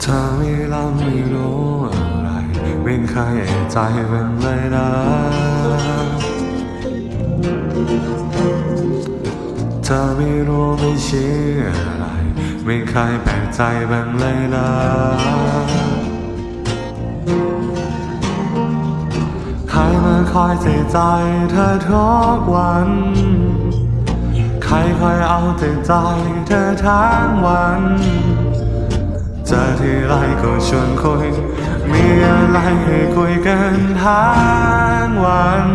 เธอไม่รับไม่รู้อะไรไม่เคยใจมันเลยนะเธอไม่รู้ไม่เชื่ออะไร ไม่เคยแปลกใจบ้างเลยนะใครมาคอยใส่ใจเธอทุกวัน ครคอยเอาแต่ใจเธอทั้งวันจอที่ไรก็ชวนคุย มีอะไรให้คุยกันทั้งวัน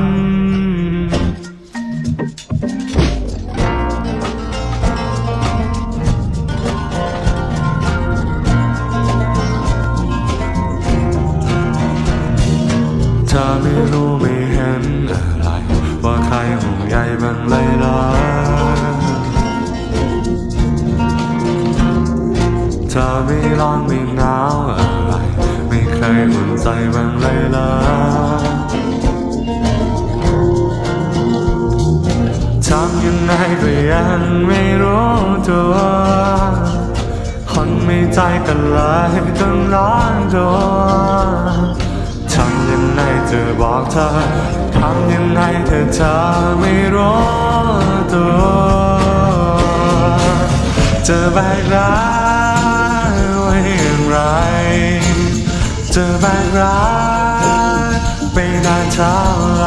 เธอไม่รู้ไม่เห็นอะไร ว่าใครห่วงใยบ้างเลยล่ะเธอไม่ร้อนไม่หนาวอะไร ไม่เคยอุ่นใจบ้างเลยล่ะทำยังไงก็ยังไม่รู้ตัวคนไม่ใจกันเลยต้องร้อนตัวทำยังไงจะบอกเธอทำยังไงเธอเธอไม่รู้ตัวจะแบกรักไว้อย่า จะแบกรักไปนานเท่าไร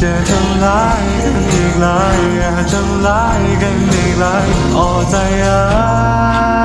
จะทำร้ายกันอีกหลยอย่าทำร้ายกันอีกหลยโอ้ใจเอ้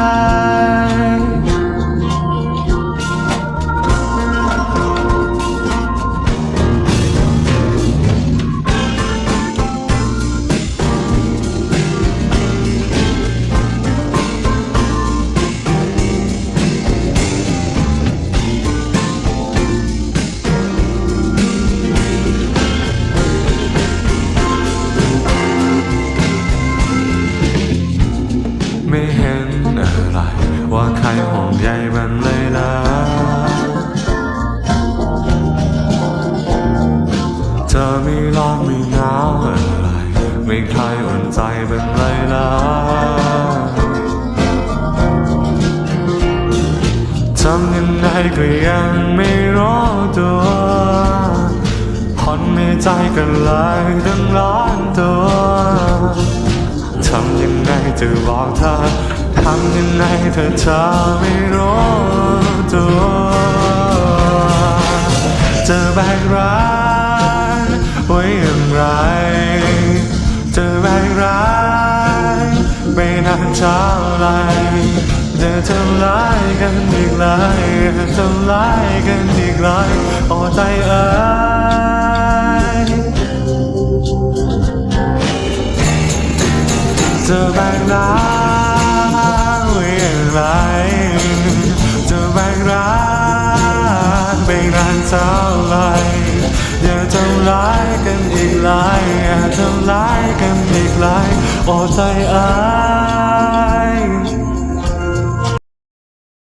ห่วงใยมันเลยล่ะเธอไม่ร้อนไม่หนาวอะไร ไม่ใครอุ่นใจบ้างเลยล่ะทำยังไงก็ยังไม่รู้ตัวคนไม่ใจกันเลยตั้งร้อนตัวทำยังไงจะบอกเธอ ทำยังไงเธอเธอไม่รู้ตัวจะแบกรักไว้อย่างไรจะแบกรักไปนานเท่าไรจะทำร้ายกันอีกเลายทำร้ายกันอีกเลายโอ้ใจเอ้ยจะแบกรัก อย่างไรจะแบกรักไปนานเท่าไรอย่าทำร้ายกันอีกเลยอย่าทำร้ายกันอีกเลยโอ้ใจเอ้า